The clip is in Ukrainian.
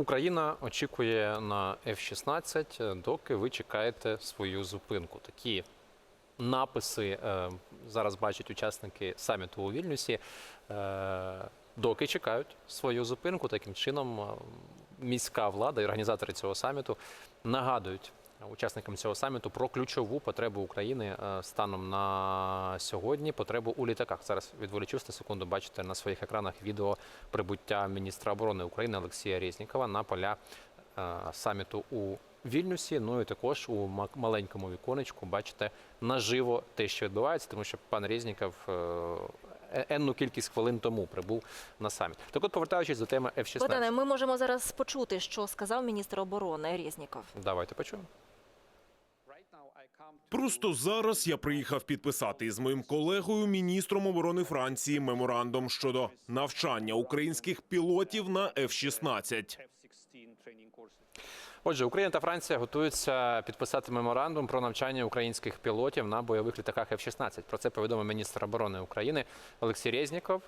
Україна очікує на F-16, доки ви чекаєте свою зупинку. Такі написи е, зараз бачать учасники саміту у Вільнюсі. Е, доки чекають свою зупинку, таким чином е, міська влада і організатори цього саміту нагадують учасникам цього саміту про ключову потребу України е, станом на сьогодні. Потребу у літаках. Зараз відволічусь на секунду. Бачите на своїх екранах відео прибуття міністра оборони України Олексія Резнікова на поля е, саміту у Вільнюсі. Ну і також у ма- маленькому віконечку бачите наживо те, що відбувається, тому що пан Резніков е- енну кількість хвилин тому прибув на саміт. Так от, повертаючись до теми F-16. Богдане, ми можемо зараз почути, що сказав міністр оборони Резніков. Давайте почуємо. Просто зараз я приїхав підписати із моїм колегою, міністром оборони Франції, меморандум щодо навчання українських пілотів на F-16. Отже, Україна та Франція готуються підписати меморандум про навчання українських пілотів на бойових літаках F-16. Про це повідомив міністр оборони України Олексій Резніков.